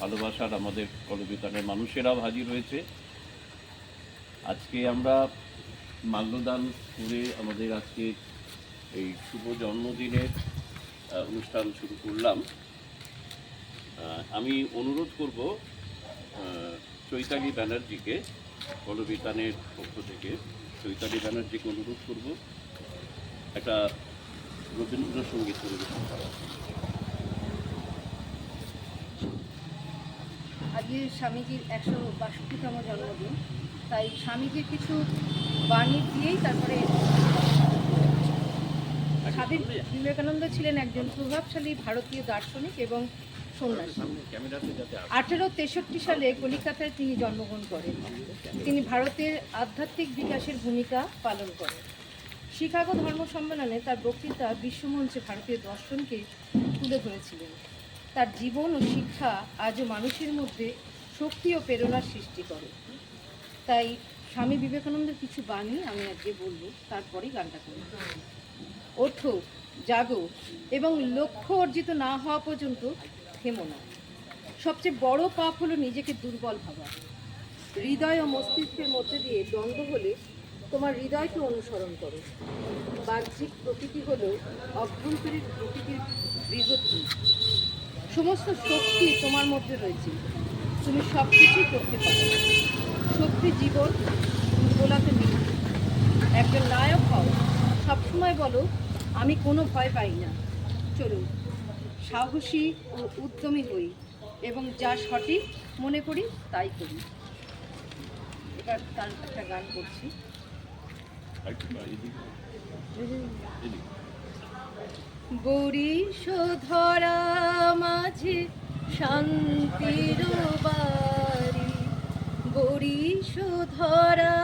ভালোবাসার আমাদের কলবিতানের মানুষেরাও হাজির হয়েছে। আজকে আমরা মাল্যদান করে আমাদের আজকে এই শুভ জন্মদিনের অনুষ্ঠান শুরু করলাম। আমি অনুরোধ করব চৈতালি ব্যানার্জিকে কলবিতানের পক্ষ থেকে চৈতালি ব্যানার্জিকে অনুরোধ করব, একটা রবীন্দ্রসঙ্গীত পরিবেশন করা আজকে স্বামীজির একশো বাষট্টিতম জন্মদিন। তাই স্বামীজির কিছু বাণী দিয়েই তারপরে স্বামী বিবেকানন্দ ছিলেন একজন প্রভাবশালী ভারতীয় দার্শনিক এবং সন্ন্যাসী। আঠেরো তেষট্টি সালে কলিকাতায় তিনি জন্মগ্রহণ করেন। তিনি ভারতের আধ্যাত্মিক বিকাশের ভূমিকা পালন করেন। শিকাগো ধর্ম সম্মেলনে তার বক্তৃতা বিশ্বমঞ্চে ভারতীয় দর্শনকে তুলে ধরেছিলেন। তার জীবন ও শিক্ষা আজও মানুষের মধ্যে শক্তি ও প্রেরণার সৃষ্টি করে। তাই স্বামী বিবেকানন্দের কিছু বাণী আমি আজকে বলব, তারপরেই গানটা করব। ওঠো, জাগো এবং লক্ষ্য অর্জিত না হওয়া পর্যন্ত থেমো না। সবচেয়ে বড় পাপ হলো নিজেকে দুর্বল ভাবা। হৃদয় ও মস্তিষ্কের মধ্যে দিয়ে দ্বন্দ্ব হলে তোমার হৃদয়কে অনুসরণ করো। বাহ্যিক প্রকৃতি হলো অভ্যন্তরীণ প্রকৃতির বৃহত্তর সমস্ত শক্তি তোমার মধ্যে রয়েছে। তুমি সব কিছুই করতে পারো। শক্তি জীবন দুর্বলতা নেই একজন নায়ক হও। সবসময় বলো আমি কোনো ভয় পাই না। চলুন সাহসী ও উদ্যমী হই এবং যা সঠিক মনে করি তাই করি। এবার তার একটা গান করছি। আরেকটু সোধরা মাঝে শান্তির বাড়ি। বুড়ি ধরা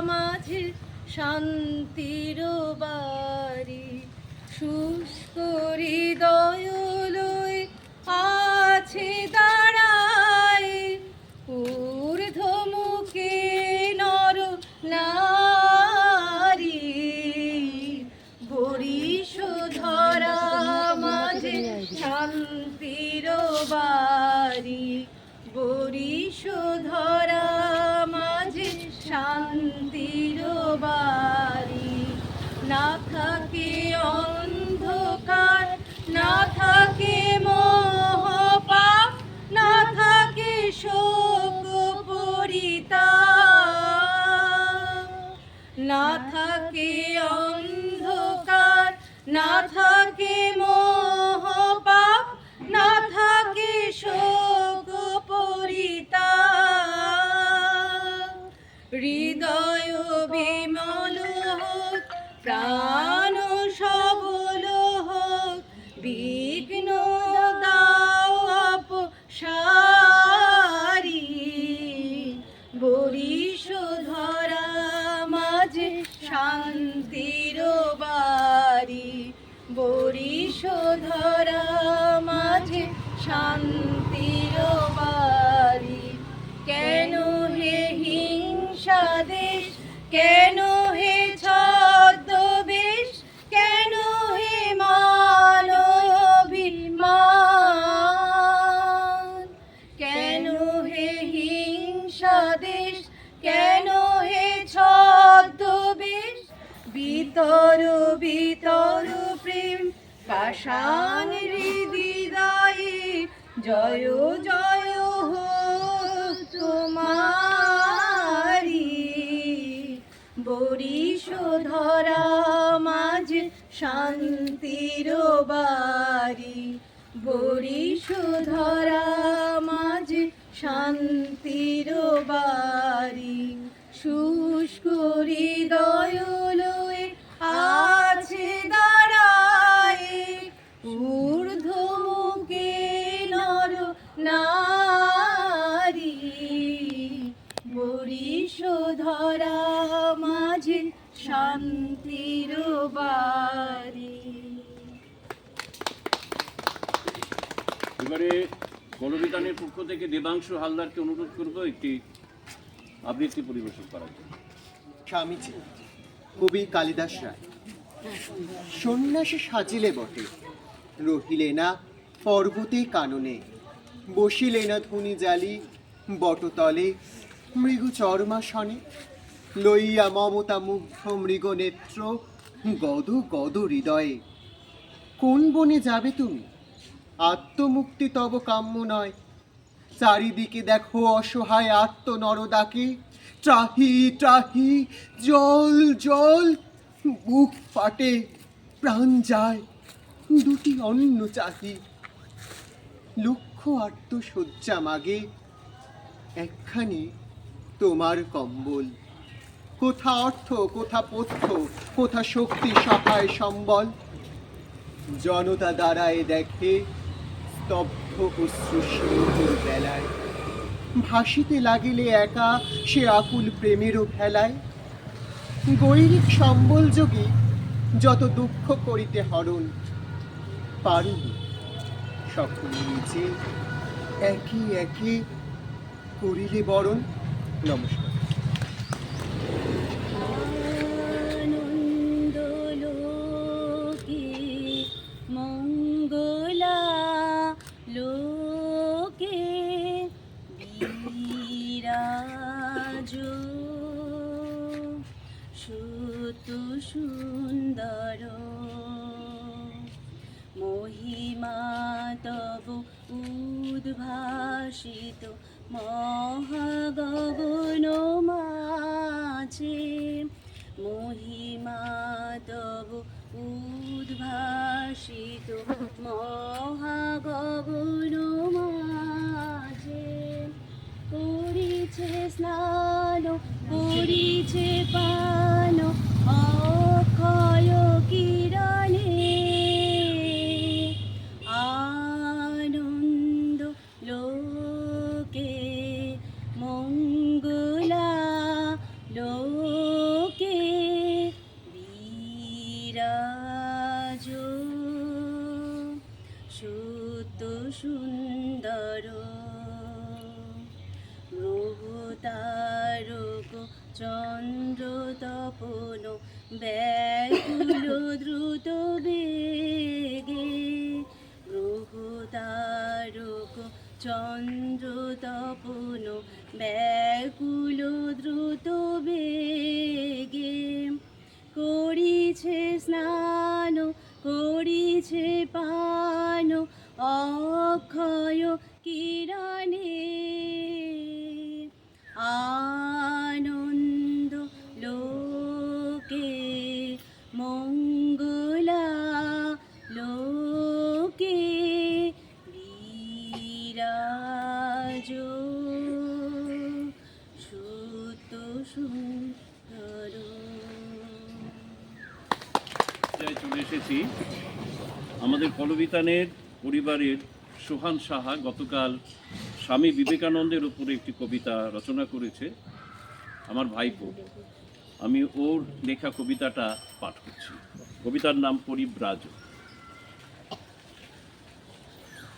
মাঝে শান্তির বাড়ি। শুষ্ক প্রাণ সবল হোক, বিঘ্ন দাও সারি বরিশ ধরা মাঝে শান্তির বাড়ি। বরিশ ধরা মাঝে শান্তির বাড়ি। কেন হে হিংসা দেশ বিতর বিতর প্রেম পাষাণ হৃদয়ে জয় জয় হো তোমারি। বরিশ ধরা মাঝে শান্তির বাড়ি বরিশ ধরা মাঝে শান্তির বাড়ি। শুষ্ক শান্তির বাড়ি। এবারে কলবিতানের পক্ষ থেকে দেবাংশু হালদারকে অনুরোধ করব একটি আবৃত্তি পরিবেশন করার জন্য। স্বামীজি কবি কালিদাস রায় সন্ন্যাসী সাজিলে বটে রহিলে না পর্বতে কাননে বসিলে না ধুনি জালি বটতলে মৃগ চর্মাসনে লইয়া মমতা মুগ্ধ মৃগ নেত্র গদ গদ হৃদয়ে। কোন বনে যাবে তুমি? আত্মমুক্তি তব কাম্য নয়। চারিদিকে দেখো অসহায় আত্ম নরদাকে ত্রাহি ত্রাহি, জল জল, বুক ফাটে, প্রাণ যায়। দুটি অন্য চাহি। লক্ষ আত্মশয্যা মাগে। একখানি তোমার কম্বল। কোথা অর্থ, কোথা পথ্য কোথা শক্তি সহায় সম্বল? জনতা দাঁড়ায় দেখে স্তব্ধ অশ্রু সিন্ধুর বেলায়। ভাসিতে লাগিলে একা সে আকুল প্রেমেরও ভেলায়। গৈরিক সম্বল যোগী যত দুঃখ করিতে হরণ, পারিনি সকল নিজে একই একে করিলে বরণ। নমস্কার। বিরাজ সুত সুন্দর। মহিমা তব উদ্ভাসিত। মহাগগন মাঝে মহিমা তব উদ্ভাসিত। মহাগগন করিছে পান চন্দ্র তপন ব্যাকুল দ্রুত বেগে। গ্রহতারক চন্দ্র তপন ব্যাকুল দ্রুত বেগে। করিছে স্নান, করিছে পান, অক্ষয় কিরণে চলে এসেছি। আমাদের কলবিতানের পরিবারের সোহান সাহা গতকাল স্বামী বিবেকানন্দের উপরে একটি কবিতা রচনা করেছে, আমার ভাইপো। আমি ওর লেখা কবিতাটা পাঠ করছি। কবিতার নাম পরিব্রাজ।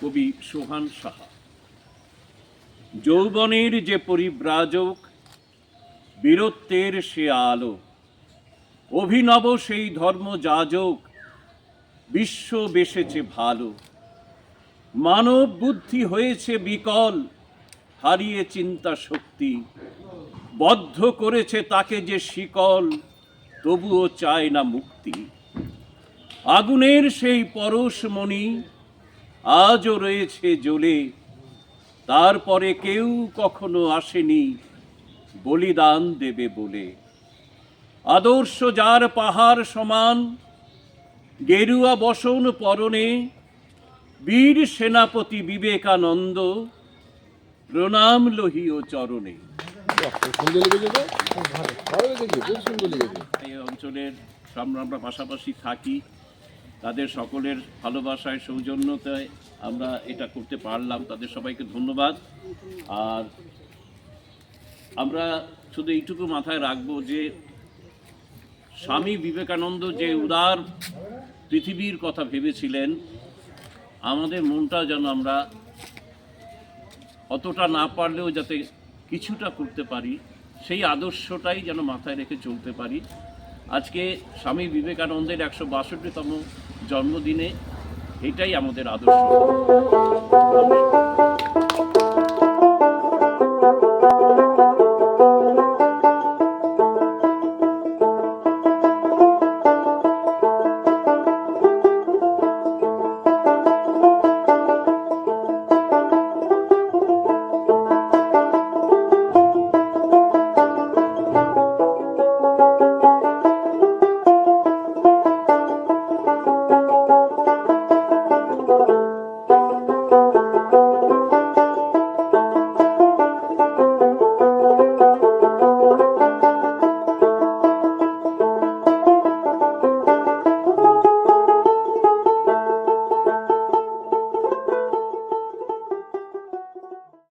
কবি সোহান সাহা। যৌবনের যে পরিব্রাজক বীরত্বের সে আলো। অভিনব সেই ধর্ম যাজক, বিশ্ব বেসেছে ভালো। মানব বুদ্ধি হয়েছে বিকল, হারিয়ে চিন্তা শক্তি। বদ্ধ করেছে তাকে যে শিকল, তবুও চায় না মুক্তি। আগুনের সেই পরশমণি আজও রয়েছে জ্বলে। তারপরে কেউ কখনো আসেনি বলিদান দেবে বলে। আদর্শ যার পাহাড় সমান, গেরুয়া বসন পরনে, বীর সেনাপতি বিবেকানন্দ, প্রণাম লহিও চরণে। এই অঞ্চলের আমরা পাশাপাশি থাকি। তাদের সকলের ভালোবাসায়, সৌজন্যতায় আমরা এটা করতে পারলাম। তাদের সবাইকে ধন্যবাদ। আর আমরা শুধু এইটুকু মাথায় রাখব যে স্বামী বিবেকানন্দ যে উদার পৃথিবীর কথা ভেবেছিলেন, আমাদের মনটা যেন আমরা অতটা না পারলেও যাতে কিছুটা করতে পারি, সেই আদর্শটাই যেন মাথায় রেখে চলতে পারি আজকে স্বামী বিবেকানন্দের একশো বাষট্টিতম জন্মদিনে এটাই আমাদের আদর্শ।